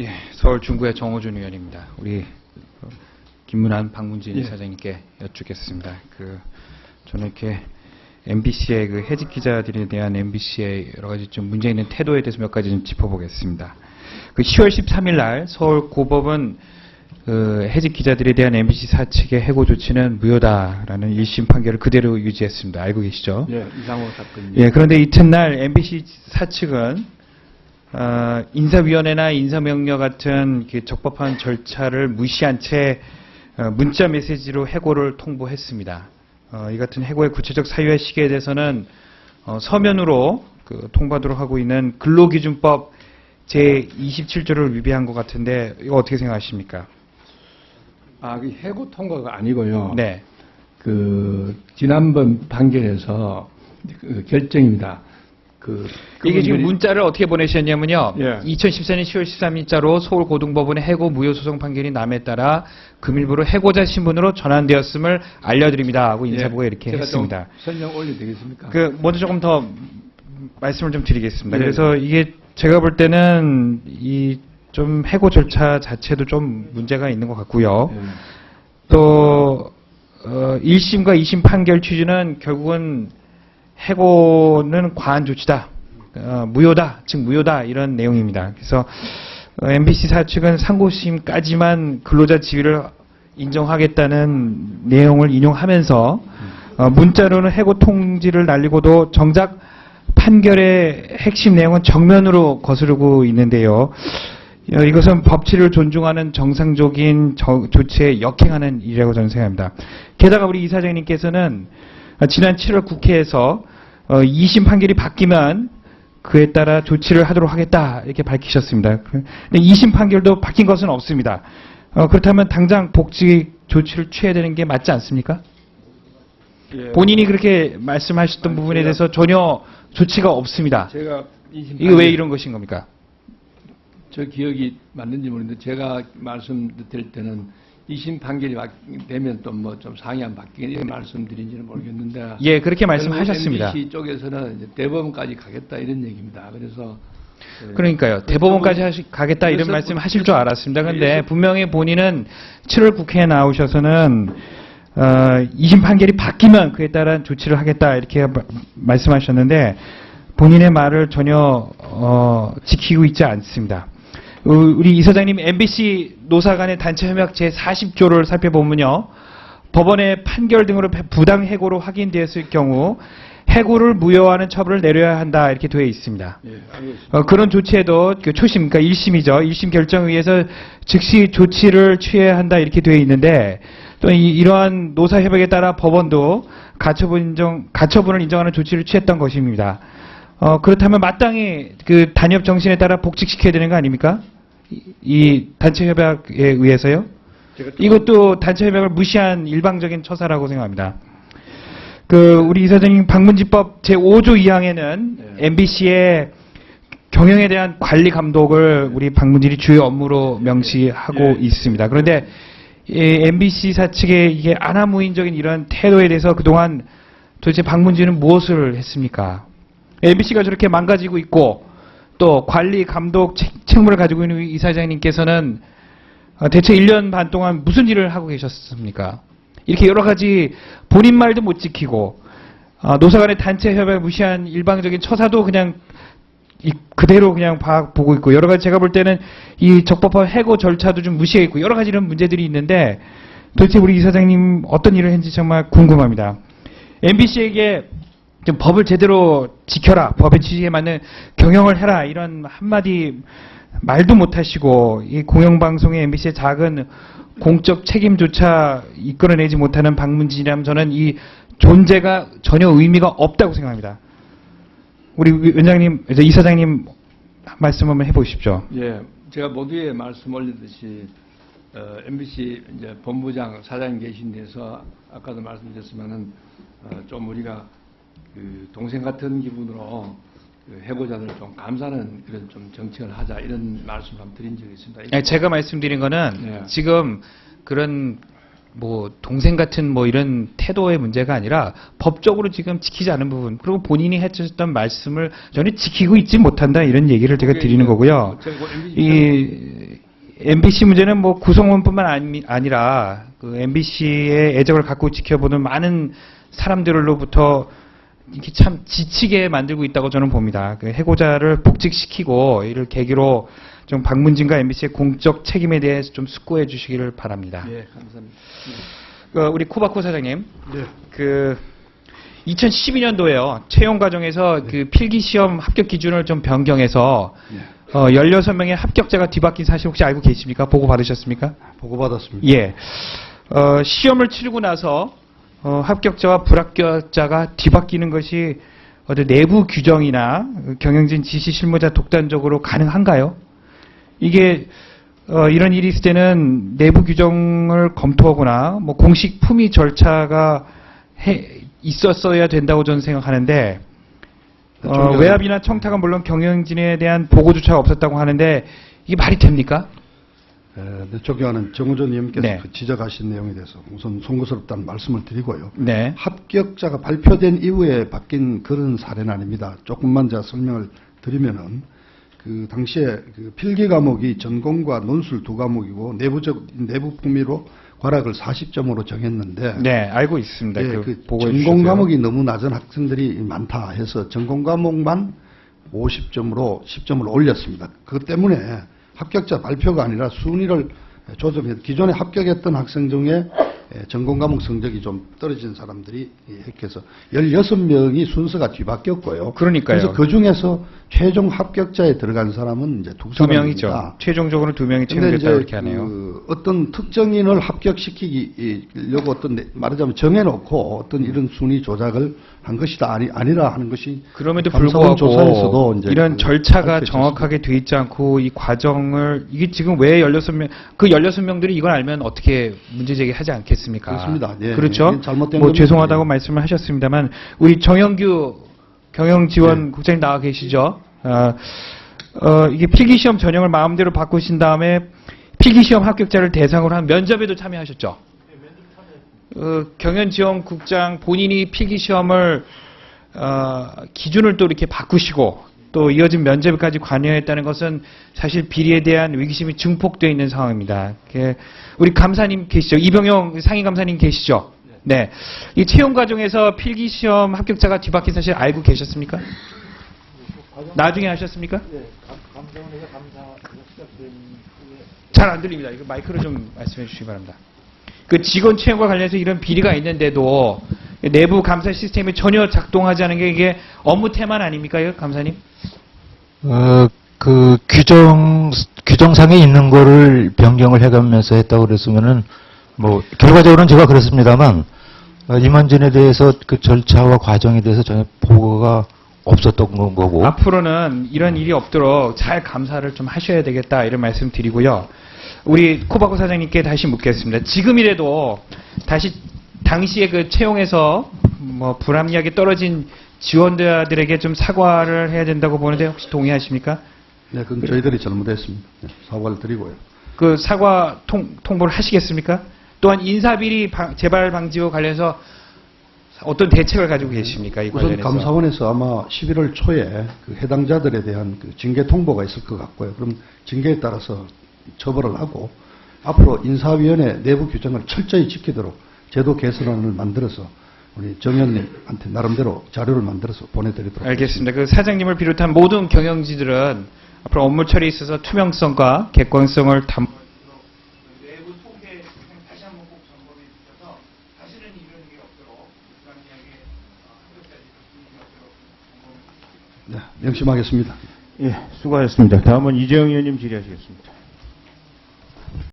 예, 서울 중구의 정호준 의원입니다. 우리 어, 김문환 박문진 예. 사장님께 여쭙겠습니다. 그 저는 이렇게 MBC의 그 해직 기자들에 대한 MBC의 여러 가지 좀 문제 있는 태도에 대해서 몇 가지 좀 짚어보겠습니다. 그 10월 13일 날 서울 고법은 그 해직 기자들에 대한 MBC 사측의 해고 조치는 무효다라는 1심 판결을 그대로 유지했습니다. 알고 계시죠? 예, 이상호 사건. 예, 그런데 이튿날 MBC 사측은 어, 인사위원회나 인사명령 같은 그 적법한 절차를 무시한 채 어, 문자 메시지로 해고를 통보했습니다. 어, 이 같은 해고의 구체적 사유와 시기에 대해서는 어, 서면으로 그 통보하도록 하고 있는 근로기준법 제 27조를 위배한 것 같은데 이거 어떻게 생각하십니까? 아, 그 해고 통과가 아니고요. 네. 그 지난번 판결에서 그 결정입니다. 그 이게 지금 문자를 어떻게 보내셨냐면요. 예. 2014년 10월 13일자로 서울 고등법원의 해고 무효 소송 판결이 남에 따라 금일부로 해고자 신분으로 전환되었음을 알려드립니다. 하고 인사부가 이렇게 예, 제가 했습니다. 좀 설명 올려도 되겠습니까? 그 먼저 조금 더 말씀을 좀 드리겠습니다. 네. 그래서 이게 제가 볼 때는 이 좀 해고 절차 자체도 좀 문제가 있는 것 같고요. 예. 또 어, 1심과 2심 판결 취지는 결국은 해고는 과한 조치다. 어, 무효다. 즉 무효다. 이런 내용입니다. 그래서 어, MBC 사측은 상고심까지만 근로자 지위를 인정하겠다는 내용을 인용하면서 어, 문자로는 해고 통지를 날리고도 정작 판결의 핵심 내용은 정면으로 거스르고 있는데요. 어, 이것은 법치를 존중하는 정상적인 저- 조치에 역행하는 일이라고 저는 생각합니다. 게다가 우리 이사장님께서는 어, 지난 7월 국회에서 어, 2심 판결이 바뀌면 그에 따라 조치를 하도록 하겠다 이렇게 밝히셨습니다. 근데 2심 판결도 바뀐 것은 없습니다. 어, 그렇다면 당장 복직 조치를 취해야 되는 게 맞지 않습니까? 예. 본인이 그렇게 말씀하셨던 부분에 대해서 전혀 조치가 없습니다. 제가 이거 왜 이런 것인 겁니까? 저 기억이 맞는지 모르는데 제가 말씀드릴 때는 이심 판결이 바- 되면 또 뭐좀 바뀌는 이런 말씀드린지는 모르겠는데 예, 그렇게 말씀하셨습니다. MBC 쪽에서는 대법원까지 가겠다 이런 얘기입니다. 그래서 예. 그러니까요. 대법원까지 하시- 가겠다 이런 말씀 뭐- 하실 줄 알았습니다. 근데 그래서- 분명히 본인은 7월 국회에 나오셔서는 어, 2심 판결이 바뀌면 그에 따른 조치를 하겠다 이렇게 마- 말씀하셨는데 본인의 말을 전혀 어, 지키고 있지 않습니다. 어, 우리 이사장님 MBC 노사 간의 단체 협약 제 40조를 살펴보면요. 법원의 판결 등으로 부당 해고로 확인되었을 경우 해고를 무효하는 처벌을 내려야 한다 이렇게 되어 있습니다. 예. 어, 그런 조치에도 그 초심, 그러니까 1심이죠. 1심 결정에 의해서 즉시 조치를 취해야 한다 이렇게 되어 있는데 또 이, 러한 노사협약에 따라 법원도 가처분 인정, 가처분을 인정하는 조치를 취했던 것입니다. 어, 그렇다면 마땅히 그 단협 정신에 따라 복직시켜야 되는 거 아닙니까? 이, 이 단체 협약에 의해서요? 이것도 단체 협약을 무시한 일방적인 처사라고 생각합니다. 그 우리 이사장님 방문지법 제 5조 2항에는 네. MBC의 경영에 대한 관리 감독을 우리 방문진이 주요 업무로 명시하고 예. 있습니다. 그런데 이 MBC 사측의 이게 아나무인적인 이런 태도에 대해서 그동안 도대체 방문진은 무엇을 했습니까? MBC가 저렇게 망가지고 있고 또 관리 감독 책- 책무를 가지고 있는 이사장님께서는 어, 대체 1년 반 동안 무슨 일을 하고 계셨습니까? 이렇게 여러 가지 본인 말도 못 지키고 아, 노사 간의 단체 협약을 무시한 일방적인 처사도 그냥 이- 그대로 그냥 봐, 보고 있고 여러 가지 제가 볼 때는 이 적법한 해고 절차도 좀 무시해 있고 여러 가지 이런 문제들이 있는데 도대체 우리 이사장님 어떤 일을 했는지 정말 궁금합니다. MBC에게 좀 법을 제대로 지켜라, 법의 취지에 맞는 경영을 해라 이런 한마디 말도 못하시고 이 공영방송의 MBC의 작은 공적 책임조차 이끌어내지 못하는 방문진이라면 저는 이 존재가 전혀 의미가 없다고 생각합니다. 우리 위원장님, 이제 이사장님 말씀 한번 해보십시오. 예, 제가 모두에 말씀 올리듯이 어, MBC 이제 본부장 사장 계신 데서 아까도 말씀드렸지만은 어, 좀 우리가 그 동생 같은 기분으로 그 해고자들 좀 감사하는 그런 좀 정책을 하자 이런 말씀을 한번 드린 적이 있습니다. 아니, 제가 말씀드린 거는 네. 지금 그런 뭐 동생 같은 뭐 이런 태도의 문제가 아니라 법적으로 지금 지키지 않은 부분 그리고 본인이 해주셨던 말씀을 저는 지키고 있지 못한다 이런 얘기를 제가 드리는 거고요. 이 MBC 문제는 뭐 구성원뿐만 아니, 아니라 그 MBC의 애정을 갖고 지켜보는 많은 사람들로부터 이렇게 참 지치게 만들고 있다고 저는 봅니다. 그 해고자를 복직시키고 이를 계기로 좀 박문진과 MBC의 공적 책임에 대해서 좀 숙고해 주시기를 바랍니다. 예, 감사합니다. 그 우리 쿠바코 사장님, 네. 그 2012년도에요. 채용 과정에서 그 필기 시험 합격 기준을 좀 변경해서 예. 어, 16명의 합격자가 뒤바뀐 사실 혹시 알고 계십니까? 보고 받으셨습니까? 보고 받았습니다. 예. 어, 시험을 치르고 나서 어, 합격자와 불합격자가 뒤바뀌는 것이 어떤 내부 규정이나 경영진 지시 실무자 독단적으로 가능한가요? 이게 어, 이런 일이 있을 때는 내부 규정을 검토하거나 뭐 공식 품위 절차가 해- 있었어야 된다고 저는 생각하는데 어, 정경- 외압이나 청탁은 물론 경영진에 대한 보고조차가 없었다고 하는데 이게 말이 됩니까? 에, 네, 존경하는 정우전 의원께서 네. 그 지적하신 내용에 대해서 우선 송구스럽다는 말씀을 드리고요. 네. 합격자가 발표된 이후에 바뀐 그런 사례는 아닙니다. 조금만 제가 설명을 드리면은 그 당시에 그 필기 과목이 전공과 논술 두 과목이고 내부적 내부 품위로 과락을 40점으로 정했는데 네, 알고 있습니다. 예, 그그 전공. 과목이 너무 낮은 학생들이 많다 해서 전공 과목만 50점으로 10점을 올렸습니다. 그것 때문에 합격자 발표가 아니라 순위를 조정해서 기존에 합격했던 학생 중에 예, 전공 과목 성적이 좀 떨어진 사람들이 핵해서 16명이 순서가 뒤바뀌었고요. 그러니까요. 그래서 그 중에서 최종 합격자에 들어간 사람은 이제 두 두. 명이죠. 최종적으로 두 명이 채용됐다 이렇게 하네요. 그 어떤 특정인을 합격시키려고 어떤 내- 말하자면 정해놓고 어떤 이런 순위 조작을 한 것이다 아니 아니라 하는 것이 그럼에도 불구하고 이런 그 절차가. 정확하게 돼 있지 않고 이 과정을 이게 지금 왜 16명 그 16명들이 이걸 알면 어떻게 문제 제기하지 않겠 습니까? 그렇습니다. 예, 그렇죠. 이게 잘못된 뭐 겁니다. 죄송하다고 예. 말씀을 하셨습니다만 우리 정영규 경영지원 네. 국장님 나와 계시죠? 어, 어, 이게 필기시험 전형을 마음대로 바꾸신 다음에 필기시험 합격자를 대상으로 한 면접에도 참여하셨죠? 어, 경연지원국장 본인이 필기시험을 어, 기준을 또 이렇게 바꾸시고 또 이어진 면접까지 관여했다는 것은 사실 비리에 대한 위기심이 증폭되어 있는 상황입니다. 그, 우리 감사님 계시죠? 이병용 상임 감사님 계시죠? 네. 이 채용 과정에서 필기 시험 합격자가 뒤바뀐 사실 알고 계셨습니까? 나중에 하셨습니까? 잘안 들립니다. 이거 마이크로 좀 말씀해 주시기 바랍니다. 그 직원 채용과 관련해서 이런 비리가 있는데도 내부 감사 시스템이 전혀 작동하지 않은 게 이게 업무 태만 아닙니까, 감사님? 어, 그 규정 규정상에 있는 거를 변경을 해가면서 했다고 그랬으면은 뭐 결과적으로는 제가 그렇습니다만 어, 임원진에 대해서 그 절차와 과정에 대해서 전혀 보고가 없었던 거- 거고 앞으로는 이런 일이 없도록 잘 감사를 좀 하셔야 되겠다 이런 말씀 드리고요. 우리 코바코 사장님께 다시 묻겠습니다. 지금이라도 다시 당시에 그 채용에서 뭐 불합리하게 떨어진 지원자들에게 좀 사과를 해야 된다고 보는데 혹시 동의하십니까? 네, 그건 저희들이 잘못했습니다. 네, 사과를 드리고요. 그 사과 통, 통보를 하시겠습니까? 또한 인사비리 방- 재발 방지와 관련해서 어떤 대책을 가지고 계십니까? 이 우선 관련해서. 감사원에서 아마 11월 초에 그 해당자들에 대한 그 징계 통보가 있을 것 같고요. 그럼 징계에 따라서 처벌을 하고 앞으로 인사위원회 내부 규정을 철저히 지키도록 제도 개선안을 만들어서 우리 정 의원님한테 나름대로 자료를 만들어서 보내드리도록 알겠습니다. 그 사장님을 비롯한 모든 경영지들은 앞으로 업무 처리에 있어서 투명성과 객관성을 담. 네, 명심하겠습니다. 예, 수고하셨습니다. 다음은 이재영 의원님 질의하시겠습니다.